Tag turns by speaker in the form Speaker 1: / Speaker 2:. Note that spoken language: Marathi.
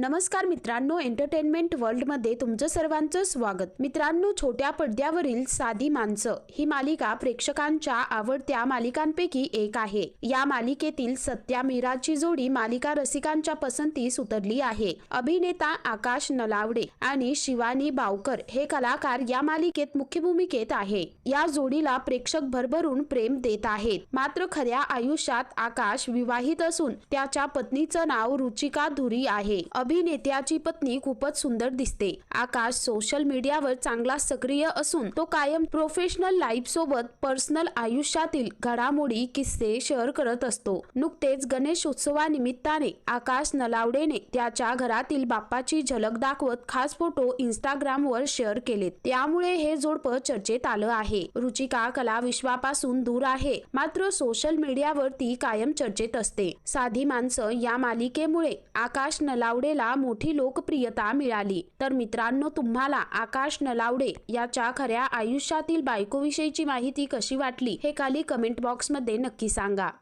Speaker 1: नमस्कार मित्रांनो एंटरटेनमेंट वर्ल्डमध्ये तुमचं सर्वांचं स्वागत. मित्रांनो छोट्या पडद्यावरील साधी माणसं ही मालिका प्रेक्षकांच्या आवडत्या मालिकांपैकी एक आहे. या मालिकेतील सत्या मीराची जोडी मालिका रसिकांच्या पसंतीस उतरली आहे. अभिनेता आकाश नलावडे आणि शिवानी बावकर हे कलाकार या मालिकेत मुख्य भूमिकेत आहे. या जोडीला प्रेक्षक भरभरून प्रेम देत आहेत. मात्र खऱ्या आयुष्यात आकाश विवाहित असून त्याच्या पत्नीचं नाव रुचिका धुरी आहे. अभिनेत्याची पत्नी खूपच सुंदर दिसते. आकाश सोशल मीडियावर चांगला सक्रिय असून तो कायम प्रोफेशनल लाईफ सोबत पर्सनल आयुष्यातील घडामोडी किस्से शेअर करत असतो. नुकतेच गणेश उत्सवानिमित्ताने आकाश नलावडेने त्याच्या घरातील बाप्पाची झलक दाखवत खास फोटो इंस्टाग्राम वर शेअर केलेत. त्यामुळे हे जोडपं चर्चेत आलं आहे. रुचिका कला विश्वापासून दूर आहे. मात्र सोशल मीडियावर ती कायम चर्चेत असते. साधी माणसं या मालिकेमुळे आकाश नलावडेला मोठी लोकप्रियता मिळाली. तर मित्रांनो तुम्हाला आकाश नलावडे याच्या खऱ्या आयुष्यातील बायकोविषयीची माहिती कशी वाटली हे खाली कमेंट बॉक्समध्ये नक्की सांगा.